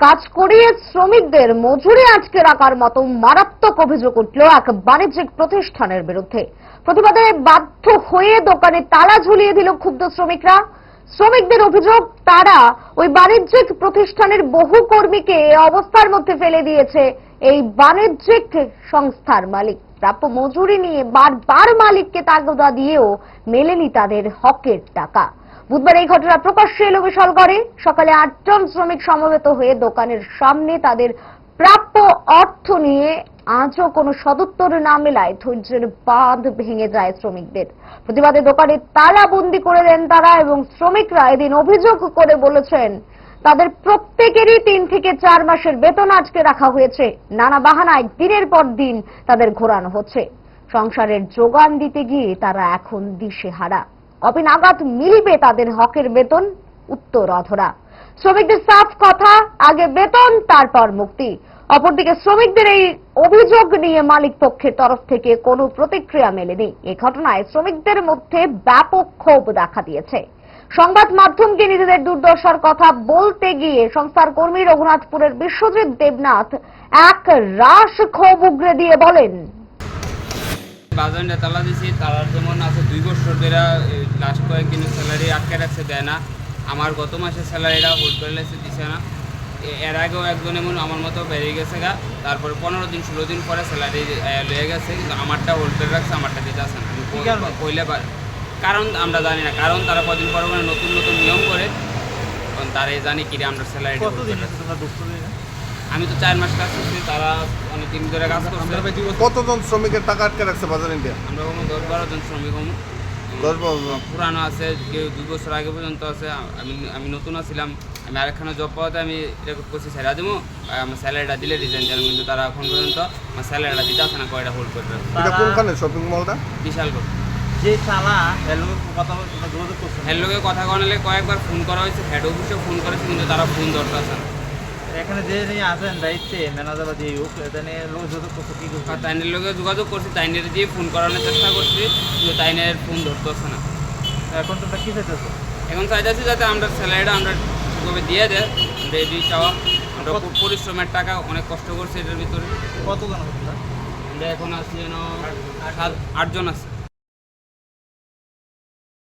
কাজ করিয়ে শ্রমিকদের মজুরি আটকে রাখার মতো মারাত্মক অভিযোগ উঠল এক বাণিজ্যিক প্রতিষ্ঠানের বিরুদ্ধে। প্রতিবাদে বাধ্য হয়ে দোকানে তালা ঝুলিয়ে দিল ক্ষুব্ধ শ্রমিকরা। শ্রমিকদের অভিযোগ, তারা ওই বাণিজ্যিক প্রতিষ্ঠানের বহু কর্মীকে অবস্থার মধ্যে ফেলে দিয়েছে এই বাণিজ্যিক সংস্থার মালিক। প্রাপ্য মজুরি নিয়ে বারবার মালিককে তাগদা দিয়েও মেলেনি তাদের হকের টাকা। বুধবার এই ঘটনা প্রকাশ্যে এলো বিশালগড়ে সকালে আটজন শ্রমিক সমবেত হয়ে দোকানের সামনে তাদের প্রাপ্য অর্থ নিয়ে আজও কোনো সদুত্তর না মেলায় ধৈর্যের বাঁধ ভেঙে যায় শ্রমিকদের। প্রতিবাদে দোকানে তালাবন্দি করে দেন তারা এবং শ্রমিকরা এদিন অভিযোগ করে বলেছেন, তাদের প্রত্যেকেরই তিন থেকে চার মাসের বেতন আজকে রাখা হয়েছে। নানা বাহানায় দিনের পর দিন তাদের ঘোরানো হচ্ছে। সংসারের যোগান দিতে গিয়ে তারা এখন দিশেহারা। কবে মিলবে তাদের হকের বেতন, উত্তর অধরা। শ্রমিকদের সাফ কথা, আগে বেতন, তারপর মুক্তি। অপরদিকে শ্রমিকদের এই অভিযোগ নিয়ে মালিক পক্ষের তরফ থেকে কোনো প্রতিক্রিয়া মেলেনি। এ ঘটনায় শ্রমিকদের মধ্যে ব্যাপক ক্ষোভ দেখা দিয়েছে। সংবাদ মাধ্যমকে নিজেদের দুর্দশার কথা বলতে গিয়ে সংস্থার কর্মী রঘুনাথপুরের বিশ্বজিৎ দেবনাথ এক রাস ক্ষোভ উগরে দিয়ে বলেন বাজারে তালা দিছি তারার যেমন আছে দুই বছর ধরে লাস্ট কয়েকদিনের স্যালারি আটকে রাখছে দেয় না। আমার গত মাসের স্যালারিটা হোল্ড করে লেছে দিছে না। এর আগেও একজন এমন আমার মতো বেরিয়ে গেছে গা তারপরে পনেরো দিন ষোলো দিন পরে স্যালারি লয়ে গেছে কিন্তু আমারটা হোল্ড করে রাখছে আমারটা দিতে আসে না। কইলে কারণ আমরা জানি না কারণ তারা কদিন পরে নতুন নতুন নিয়ম করে কারণ তারাই জানি কি রে আমরা স্যালারি আছে? আমি তো চার মাস কাজ করছি তারা অনেক দিন ধরে কাজ করছে কতজন শ্রমিকের টাকা আটকে রাখছে বাজার ইন্ডিয়া আমরা কোনো দশ বারো জন শ্রমিক হমু দশ বারো পুরানো আছে কেউ দুই বছর আগে পর্যন্ত আছে আমি আমি নতুন আছিলাম আমি আরেকখানে জব পাওয়াতে আমি রেকর্ড করছি স্যারা দেবো আমার স্যালারিটা দিলে রিজাইন দিলাম কিন্তু তারা এখন পর্যন্ত আমার স্যালারিটা দিতে আসে না কয়টা হোল্ড করে রাখবে। এটা তারা- কোনখানে শপিং মলটা বিশাল করে যে চালা কথা বলে তোমরা যোগাযোগ করছ না? এর লোকে কথা কনালে কয়েকবার ফোন করা হয়েছে হেড অফিসেও ফোন করেছে কিন্তু তারা ফোন ধরতে আসে না এখানে যে নিয়ে আছেন দায়িত্বে ম্যানেজার বা যে হোক লোক যোগাযোগ করছ কি করছ? তাইনের লোকে যোগাযোগ করছি তাইনের দিয়ে ফোন করানোর চেষ্টা করছি কিন্তু তাইনের ফোন ধরতে আসে না। এখন তোমরা কি চাইতেছো? এখন চাইতেছি যাতে আমরা স্যালারিটা আমরা ঠিকভাবে দিয়ে দেয় আমরা এটি চাওয়া আমরা খুব পরিশ্রমের টাকা অনেক কষ্ট করছি এটার ভিতরে। কতজন আছে আমরা এখন আছি যেন সাত আটজন আছে।